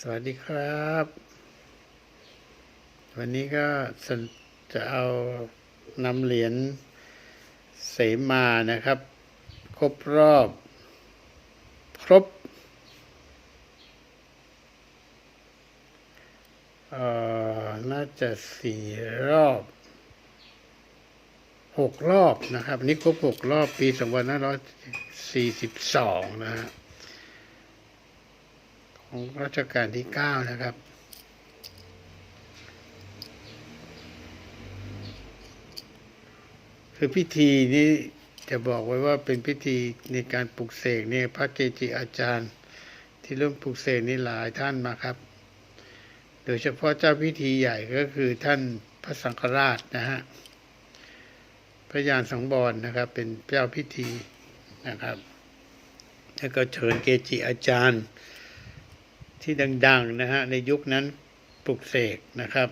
สวัสดีครับ วันนี้ก็จะเอานำเหรียญเสมานะครับ ครบรอบ ครบเอ่อน่าจะสี่รอบหกรอบนะครับ นี่ครบหกรอบปีสองพันห้าร้อยสี่สิบสองนะฮะ ของรัชกาลที่เก้านะครับ คือพิธีนี้จะบอกไว้ว่าเป็นพิธีในการปลุกเสกเนี่ยพระเกจิอาจารย์ ที่ร่วมปลุกเสกนี่หลายท่านมาครับ โดยเฉพาะเจ้าพิธีใหญ่ก็คือท่านพระสังฆราชนะฮะพระยานสังบรนะครับ เป็นเจ้าพิธีนะครับ แล้วก็เชิญเกจิอาจารย์ ที่ดังๆนะฮะในยุคนั้นปลุกเสกนะครับ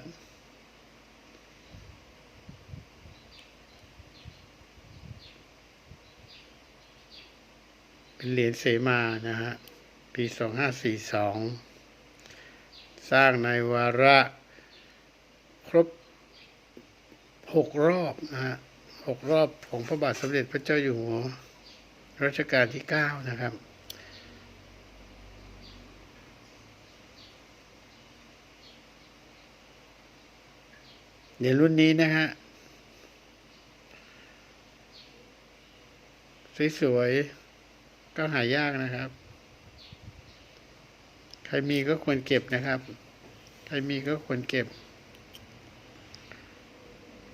เป็นเหรียญเสมานะฮะปี 2542 สร้างในวาระครบหกรอบนะฮะหกรอบของพระบาทสมเด็จพระเจ้าอยู่หัวรัชกาลที่ 9 นะครับ เดี๋ยวรุ่นนี้นะฮะ สวยๆ ก็หายากนะครับ ใครมีก็ควรเก็บนะครับ ใครมีก็ควรเก็บ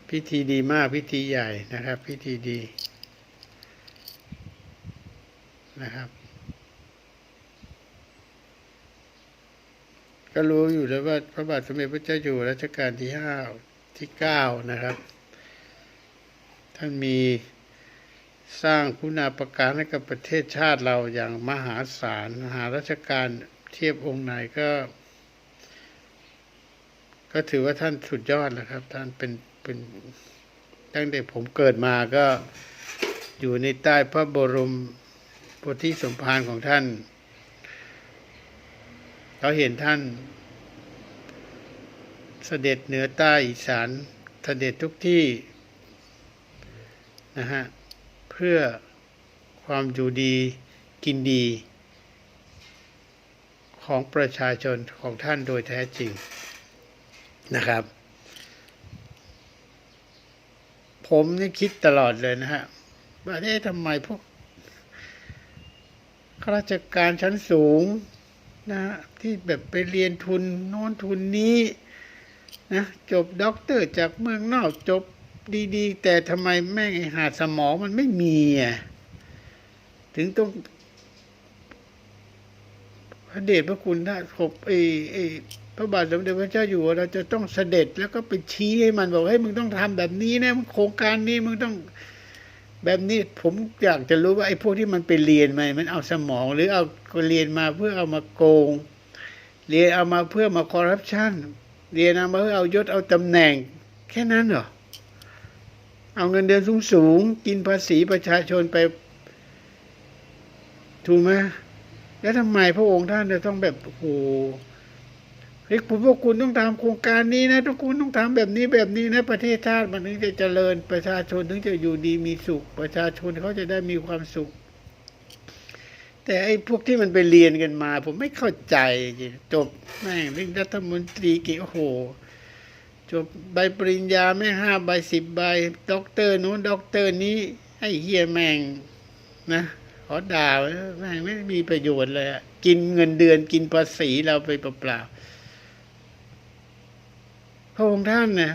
พิธีดีมากพิธีใหญ่นะครับ พิธีดีนะครับก็รู้อยู่แล้วว่าพระบาทสมเด็จพระเจ้าอยู่หัวรัชกาลที่ห้า ที่เก้านะครับ ท่านมีสร้างคุณาประการให้กับประเทศชาติเราอย่างมหาศาลมหาราชการเทียบองค์ไหนก็ ก็ถือว่าท่านสุดยอดแล้วครับ ท่านเป็นเป็นตั้งแต่ผมเกิดมาก็อยู่ในใต้พระบรมโพธิสมภารของท่าน เราเห็นท่าน เสด็จเหนือใต้อีสานเสด็จทุกที่นะฮะเพื่อความอยู่ดีกินดีของประชาชนของท่านโดยแท้จริงนะครับ ผมนี่คิดตลอดเลยนะฮะว่าเอ๊ะทำไมพวกข้าราชการชั้นสูงนะฮะที่แบบไปเรียนทุนโน้นทุนนี้ นะจบด็อกเตอร์จากเมืองนอกจบดีๆ แต่ทำไมแม่งไอ้หาดสมองมันไม่มีอะถึงต้องพระเดชพระคุณท่านหกไอ้ไอ้พระบาทสมเด็จพระเจ้าอยู่หัวเราจะต้องเสด็จแล้วก็ไปชี้ให้มันบอกให้มึงต้องทำแบบนี้นะมึงโครงการนี้มึงต้องแบบนี้ผมอยากจะรู้ว่าไอ้พวกที่มันไปเรียนมา มันเอาสมอง หรือเอาเรียนมาเพื่อเอามาโกง เรียนเอามาเพื่อมาคอร์รัปชัน เรียนเอามาเพื่อเอายศเอาตำแหน่ง แค่นั้นเหรอ เอาเงินเดือนสูงสูงๆกินภาษีประชาชนไป ถูกไหมแล้วทำไมพระองค์ท่านจะต้องแบบโอ้โหเฮ้ยคุณพวกคุณต้องทำโครงการนี้นะทุกคุณต้องทำแบบนี้แบบนี้นะประเทศชาติมันถึงจะเจริญประชาชนถึงจะอยู่ดีมีสุข ประชาชนเขาจะได้มีความสุข แต่ไอ้พวกที่มันไปเรียนกันมา ผมไม่เข้าใจจบแม่งเรื่องรัฐมนตรีกี่โอ้โหจบใบปริญญาไม่ห้าใบสิบใบด็อกเตอร์นู้นด็อกเตอร์นี้ไอ้เฮียแม่งนะขอด่าแม่งไม่มีประโยชน์เลยกินเงินเดือนกินภาษีเราไปเปล่าๆพระองค์ท่านนะ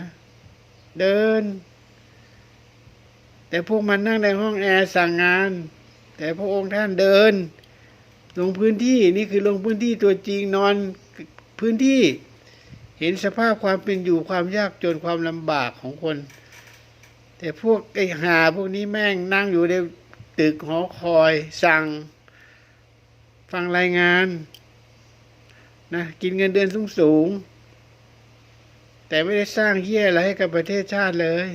เดิน แต่พวกมันนั่งในห้องแอร์สั่งงาน แต่พระองค์ท่านเดิน ลงพื้นที่นี่คือลงพื้นที่ตัวจริงนอนพื้นที่ เห็นสภาพความเป็นอยู่ความยากจนความลำบากของคน แต่พวกไอ้หาพวกนี้แม่งนั่งอยู่ในตึกหอคอยสั่ง ฟังรายงานนะกินเงินเดือนสูงสูง แต่ไม่ได้สร้างเหี้ยอะไรให้กับประเทศชาติเลย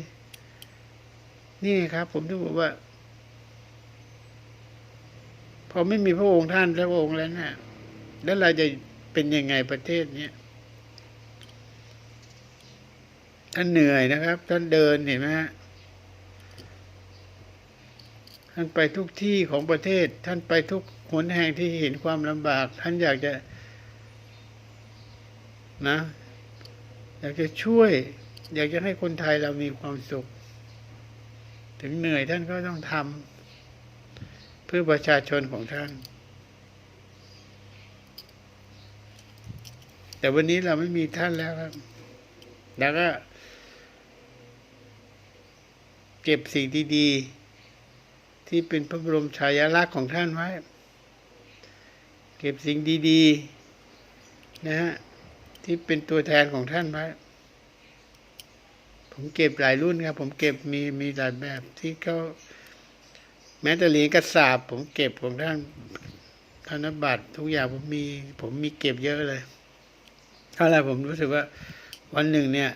นี่ครับผมถึงบอกว่า พอไม่มีพระองค์ท่านพระองค์แล้วนะแล้วเราจะเป็นยังไงประเทศเนี้ยท่านเหนื่อยนะครับ ท่านเดินเห็นไหมฮะท่านไปทุกที่ของประเทศ ท่านไปทุกหนแห่งที่เห็นความลำบาก ท่านอยากจะนะ อยากจะช่วย อยากจะให้คนไทยเรามีความสุข ถึงเหนื่อยท่านก็ต้องทำ เพื่อประชาชนของท่าน แต่วันนี้เราไม่มีท่านแล้วครับ แล้วก็ เก็บสิ่งดีๆ ที่เป็นพระบรมฉายาลักษณ์ของท่านไว้ เก็บสิ่งดีๆ นะฮะที่เป็นตัวแทนของท่านไว้ผมเก็บหลายรุ่นครับ ผมเก็บมีมีหลายแบบที่เขา แม้แต่เหรียญกระสาบผมเก็บของท่านธนบัตรทุกอย่างผมมีผมมีเก็บเยอะเลยเท่าไรผมรู้สึกว่า วันหนึ่งเนี่ย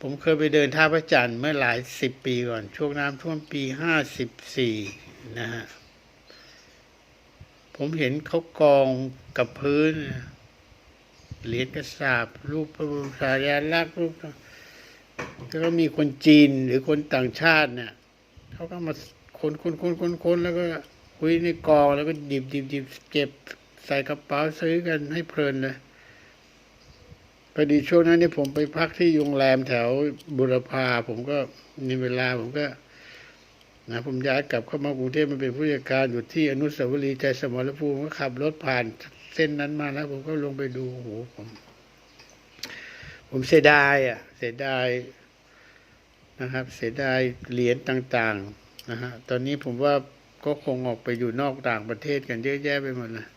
ผมเคยไปเดินท่าพระจันทร์เมื่อหลายสิบปีก่อน ช่วงน้ำท่วมปีห้าสิบสี่นะฮะผมเห็นเขากองกับพื้น เหรียญกระสาบ รูปพระบรมสารีลักษ์รูปแล้วก็มีคนจีนหรือคนต่างชาติเนี่ย เขาก็มาคนคนคนคนคนแล้วก็คุยในกองแล้วก็ดิบดิบดิบเก็บใส่กระเป๋าซื้อกันให้เพลินเลยพอดีช่วงนั้นนี่ผมไปพักที่โรงแรมแถวบุรพาผมก็มีเวลาผมก็นะผมย้ายกลับเข้ามากรุงเทพมาเป็นผู้จัดการอยู่ที่อนุสาวรีย์ใจสมรภูมิก็ขับรถผ่านเส้นนั้นมาแล้ว ผมก็ลงไปดูโอ้โหผม ผมเสียดายอะ เสียดาย นะครับ เสียดายเหรียญต่างๆนะฮะตอนนี้ผมว่าก็คงออกไปอยู่นอกต่างประเทศกันเยอะแยะไปหมดเลย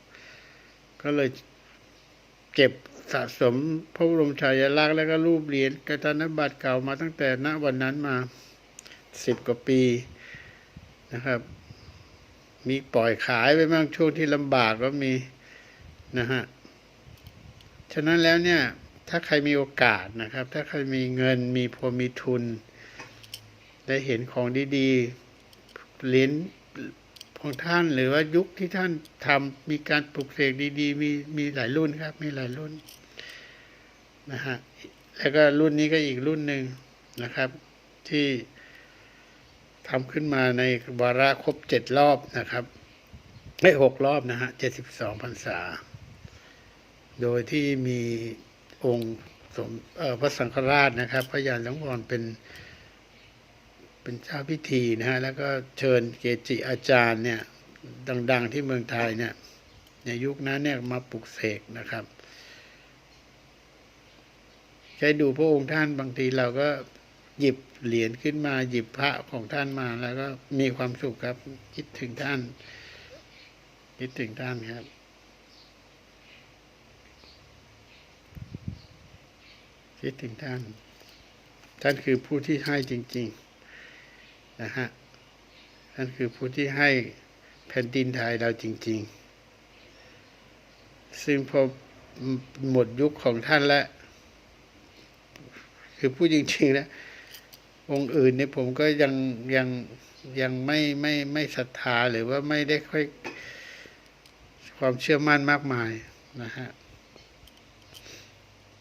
ก็เลยเก็บสะสมพระบรมฉายาลักษณ์แล้วก็รูปเหรียญกระธนบัตรเก่ามาตั้งแต่ณวันนั้นมาสิบกว่าปีนะครับ มีปล่อยขายไปบ้างช่วงที่ลำบากก็มีนะฮะฉะนั้นแล้วเนี่ย ถ้าใครมีโอกาสนะครับ ถ้าใครมีเงินมีพอมีทุน ได้เห็นของดีๆ เหรียญของท่านหรือว่ายุคที่ท่านทำมีการปลุกเสกดีๆ มีมีหลายรุ่นครับ มีหลายรุ่นนะฮะแล้วก็รุ่นนี้ก็อีกรุ่นหนึ่งนะครับ ที่ทำขึ้นมาในวาระครบเจ็ดรอบนะครับไม่หกรอบนะฮะเจ็ดสิบสองพรรษา โดยที่มีองค์สมพระสังฆราชนะครับ พระยานหลวงพ่อเป็น เป็นเจ้าพิธีนะฮะแล้วก็เชิญเกจิอาจารย์เนี่ยดัง ๆที่เมืองไทยเนี่ยในยุคนั้นเนี่ยมาปลุกเสกนะครับใช้ดูพระองค์ท่านบางทีเราก็หยิบเหรียญขึ้นมาหยิบพระของท่านมาแล้วก็มีความสุขครับ คิดถึงท่าน คิดถึงท่านครับ คิดถึงท่าน ท่านคือผู้ที่ให้จริง ๆ นะฮะท่านคือผู้ที่ให้แผ่นดินไทยเราจริง ๆ ซึ่งพอหมดยุคของท่านแล้ว คือพูดจริงๆแล้วองค์อื่นเนี่ยผมก็ยังยังยังไม่ไม่ไม่ศรัทธาหรือว่าไม่ได้ค่อยความเชื่อมั่นมากมายนะฮะ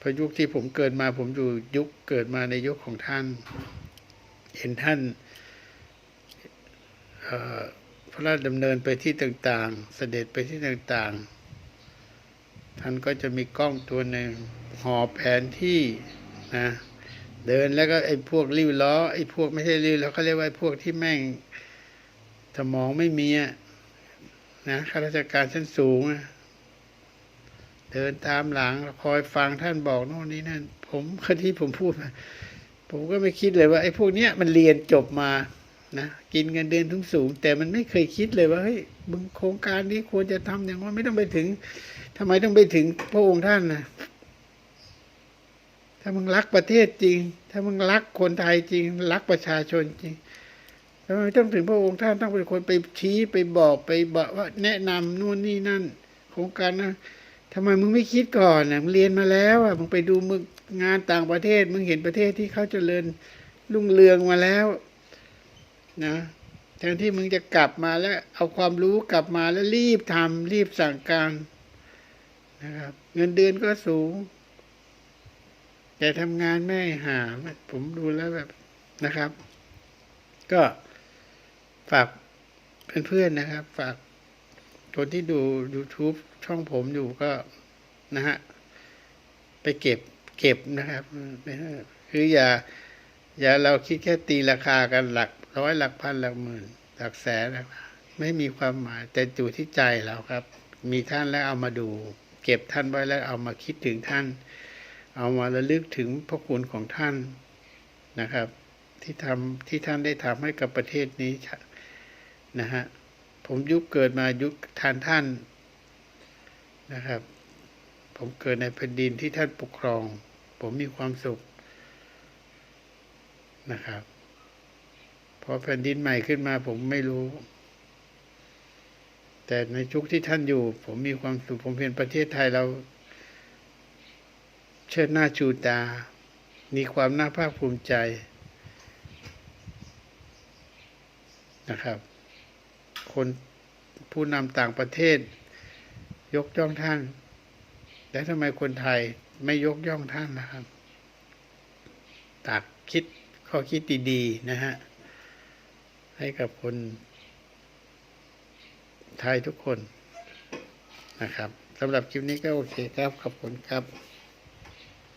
พอยุคที่ผมเกิดมาผมอยู่ยุคเกิดมาในยุคของท่าน เห็นท่าน พระราชดำเนินไปที่ต่างๆ เสด็จไปที่ต่างๆ ท่านก็จะมีกล้องตัวหนึ่งห่อแผนที่นะเดินแล้วก็ไอ้พวกริ้วล้อไอ้พวกไม่ใช่ริ้วล้อเขาเรียกว่าพวกที่แม่งสมองไม่มีอะนะข้าราชการชั้นสูงอะเดินตามหลังคอยฟังท่านบอกโน่นนี่นั่นผมคที่ผมพูดผมก็ไม่คิดเลยว่าไอ้พวกเนี้ยมันเรียนจบมา นะกินเงินเดือนทุงสูง แต่มันไม่เคยคิดเลยว่าเฮ้ยมึงโครงการนี้ควรจะทำอย่างว่าไม่ต้องไปถึงทำไมต้องไปถึงพระองค์ท่านนะถ้ามึงรักประเทศจริง ถ้ามึงรักคนไทยจริง รักประชาชนจริงทำไมต้องถึงพระองค์ท่านต้องเป็นคนไปชี้ไปบอกไปบอกว่าแนะนำนู่นนี่นั่นโครงการนะทำไมมึงไม่คิดก่อนนะมึงเรียนมาแล้วอะมึงไปดูมึงงานต่างประเทศ มึงเห็นประเทศที่เขาเจริญรุ่งเรืองมาแล้ว นะแทนที่มึงจะกลับมาแล้ว เอาความรู้กลับมาแล้วรีบทำรีบสั่งการนะครับ เงินเดือนก็สูง แต่ทำงานไม่หา ผมดูแล้วแบบนะครับ ก็ฝากเพื่อนๆนะครับ ฝากคนที่ดู YouTube ช่องผมอยู่ก็นะฮะ ไปเก็บเก็บนะครับ คืออย่า อย่าเราคิดแค่ตีราคากันหลัก ร้อยหลักพันหลักหมื่น หลักแสนนะครับไม่มีความหมาย แต่อยู่ที่ใจเราครับ มีท่านแล้วเอามาดู เก็บท่านไว้แล้วเอามาคิดถึงท่าน เอามาระลึกถึงพระคุณของท่านนะครับ ที่ทำที่ท่านได้ทำให้กับประเทศนี้นะฮะผมยุคเกิดมายุคทานท่านนะครับ ผมเกิดในแผ่นดินที่ท่านปกครอง ผมมีความสุขนะครับ พอแผ่นดินใหม่ขึ้นมาผมไม่รู้ แต่ในชุกที่ท่านอยู่ ผมมีความสุขผมเห็นประเทศไทยเรา เชิดหน้าชูตา มีความน่าภาคภูมิใจนะครับ คนผู้นำต่างประเทศ ยกย่องท่าน แล้วทำไมคนไทยไม่ยกย่องท่านนะครับ ตักคิดข้อคิดดีๆนะฮะ ให้กับคนไทยทุกคนนะครับสำหรับคลิปนี้ก็โอเคครับ ขอบคุณครับ